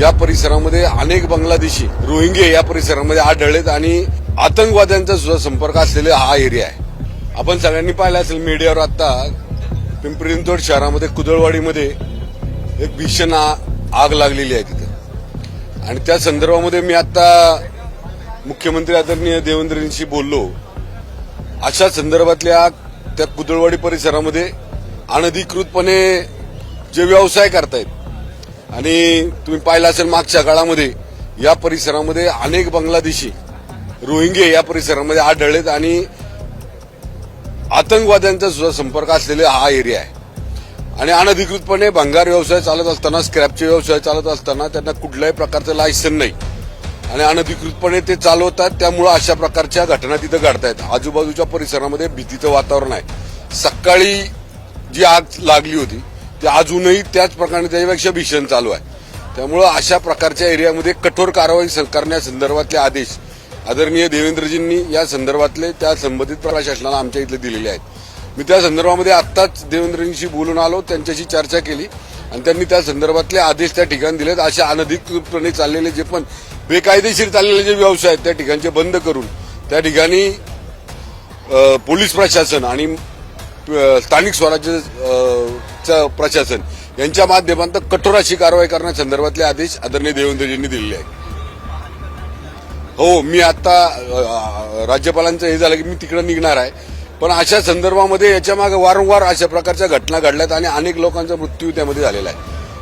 या परिसरामध्ये अनेक बांगलादेशी रोहिंगे या परिसरामध्ये आढळलेत आणि आतंकवाद्यांचा सुद्धा संपर्क असलेला हा एरिया आहे. आपण सगळ्यांनी पाहिलं असेल मीडियावर आता पिंपरी चिंचवड शहरामध्ये कुदळवाडीमध्ये एक भीषण आग लागलेली आहे तिथे. आणि त्या संदर्भामध्ये मी आता मुख्यमंत्री आदरणीय देवेंद्रजींशी बोललो. अशा संदर्भातल्या त्या कुदळवाडी परिसरामध्ये अनधिकृतपणे जे व्यवसाय करतायत आणि तुम्ही पाहिलं असेल मागच्या काळामध्ये या परिसरामध्ये अनेक बांगलादेशी रोहिंगे या परिसरामध्ये आढळलेत आणि आतंकवाद्यांचा सुद्धा संपर्क असलेला हा एरिया आहे. आणि अनधिकृतपणे भंगार व्यवसाय चालत असताना स्क्रॅपचे व्यवसाय चालत असताना त्यांना कुठल्याही प्रकारचं लायसन नाही. आणि अनधिकृतपणे ते चालवतात त्यामुळं अशा प्रकारच्या घटना तिथं घडतायत. आजूबाजूच्या परिसरामध्ये भीतीचं वातावरण आहे. सकाळी जी आग लागली होती ते अजूनही त्याच प्रकारे त्याच्यापेक्षा भीषण चालू आहे. त्यामुळं अशा प्रकारच्या एरियामध्ये कठोर कारवाई करण्यासंदर्भातले आदेश आदरणीय देवेंद्रजींनी या संदर्भातले त्या संबंधित प्रशासनाला आमच्या इथले दिलेले आहेत. मी त्या संदर्भामध्ये आत्ताच देवेंद्रजींशी बोलून आलो त्यांच्याशी चर्चा केली आणि त्यांनी त्या संदर्भातले आदेश त्या ठिकाणी दिलेत. अशा अनधिकृतपणे चाललेले जे पण बेकायदेशीर चाललेले जे व्यवसाय आहेत त्या ठिकाणचे बंद करून त्या ठिकाणी पोलीस प्रशासन आणि स्थानिक स्वराज्य प्रशासन. यांच्या माध्यमातून कठोर अशी कारवाई करण्यासंदर्भातले आदेश आदरणीय देवेंद्रजींनी दिलेले आहेत. हो मी आता राज्यपालांचं हे झालं की मी तिकडे निघणार आहे. पण अशा संदर्भामध्ये याच्या मागे वारंवार अशा प्रकारच्या घटना घडल्यात आणि अनेक लोकांचा मृत्यू त्यामध्ये झालेला आहे.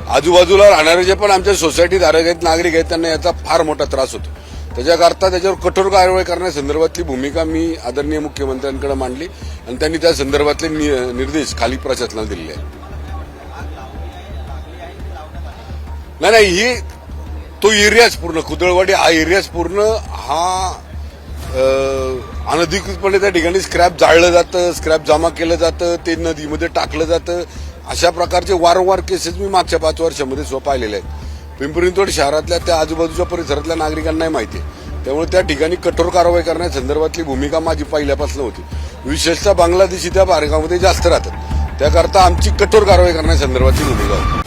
आजूबाजूला राहणारे जे पण आमच्या सोसायटीत धारक आहेत नागरिक आहेत त्यांना याचा फार मोठा त्रास होतो. त्याच्याकरता त्याच्यावर कठोर कारवाई करण्यासंदर्भातली भूमिका मी आदरणीय मुख्यमंत्र्यांकडे मांडली आणि त्यांनी त्या संदर्भातले नि- निर्देश खाली प्रशासनाला दिलेले आहेत. नाही नाही ही तो एरियाच पूर्ण कुदळवाडी हा एरियाच पूर्ण हा अनधिकृतपणे त्या ठिकाणी स्क्रॅप जाळलं जातं स्क्रॅप जमा केलं जातं ते नदीमध्ये टाकलं जातं. अशा प्रकारचे वारंवार केसेस मी मागच्या पाच वर्षामध्ये स्व पाहिलेले आहेत. पिंपरी शहरातल्या त्या आजूबाजूच्या परिसरातल्या नागरिकांनाही माहिती आहे. त्यामुळे त्या ठिकाणी कठोर कारवाई करण्यासंदर्भातली भूमिका माझी पहिल्यापासून होती. विशेषतः बांगलादेशी त्या भागामध्ये जास्त राहतात. त्याकरता आमची कठोर कारवाई करण्यासंदर्भातली भूमिका होती.